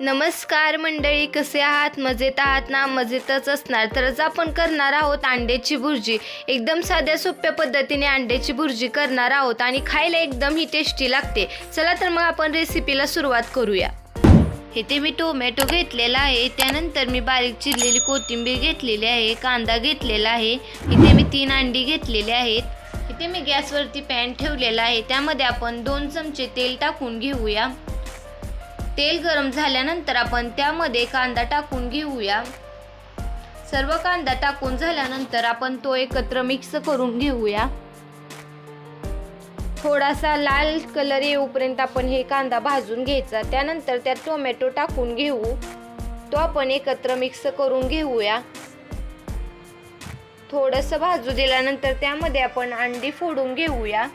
नमस्कार मंडळी कसे आहात? मजेत आहात ना? मजेतच असणार. तरच आपण करणार आहोत अंड्याची भुर्जी. एकदम साध्या सोप्या पद्धतीने अंड्याची भुर्जी करणार आहोत आणि खायला एकदम ही टेस्टी लागते. चला तर मग आपण रेसिपीला सुरुवात करूया. इथे मी टोमॅटो घेतलेला आहे. त्यानंतर मी बारीक चिरलेली कोथिंबीर घेतलेली आहे. कांदा घेतलेला आहे. इथे मी तीन अंडी घेतलेली आहेत. इथे मी गॅसवरती पॅन ठेवलेला आहे. त्यामध्ये आपण दोन चमचे तेल टाकून घेऊया. तेल गरम झाल्यानंतर आपण त्यामध्ये कांदा टाकून घेऊया. सर्व कांदा टाकून झाल्यानंतर आपण तो एकत्र मिक्स करून घेऊया. थोडासा लाल कलर येऊपर्यंत आपण हे कांदा भाजून घ्यायचा. त्यानंतर त्यात टोमॅटो टाकून घेऊ. तो आपण एकत्र मिक्स करून घेऊया. थोडंसं भाजू दिल्यानंतर त्यामध्ये आपण अंडी फोडून घेऊया.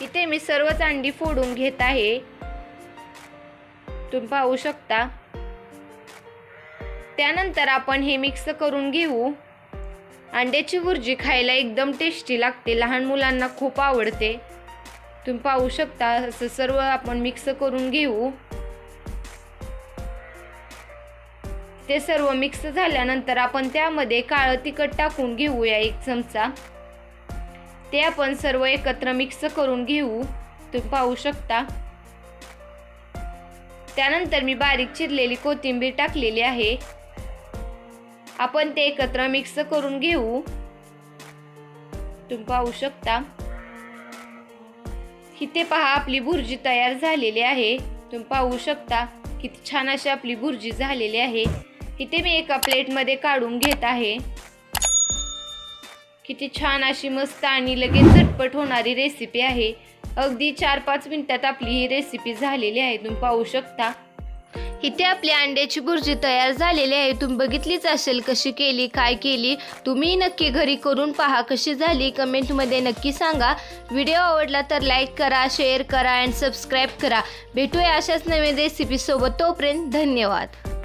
इथे मी सर्वच अंडी फोडून घेत आहे. तुम्ही पाहू शकता. त्यानंतर आपण हे मिक्स करून घेऊ. अंड्याची भुर्जी खायला एकदम टेस्टी लागते लहान मुलांना खूप आवडते. तुम्ही पाहू शकता असं सर्व आपण मिक्स करून घेऊ. ते सर्व मिक्स झाल्यानंतर आपण त्यामध्ये काळं तिखट टाकून घेऊया एक चमचा. ते आपण सर्व एकत्र मिक्स करून घेऊ. तुम्ही पाहू शकता. त्यानंतर मी बारीक चिरलेली कोथिंबीर टाकलेली आहे. आपण ते एकत्र मिक्स करून घेऊ. तुम्ही पाहू शकता. इथे पहा आपली भुर्जी तयार झालेली आहे. तुम्ही पाहू शकता किती छान अशी आपली भुर्जी झालेली आहे. इथे मी एका प्लेटमध्ये काढून घेत आहे. किती छान अशी मस्त आणि लगेच झटपट होणारी रेसिपी आहे. अगदी चार पाच मिनिटात आपली ही रेसिपी झालेली आहे. तुम्ही पाहू शकता. इथे आपली अंड्याची भुर्जी तयार झालेली आहे. तुम्ही बघितलीच असेल कशी केली काय केली. तुम्ही नक्की घरी करून पहा कशी झाली. कमेंटमध्ये नक्की सांगा. व्हिडिओ आवडला तर लाईक करा शेअर करा अँड सबस्क्राईब करा. भेटूया अशाच नवीन रेसिपीसोबत तोपर्यंत धन्यवाद.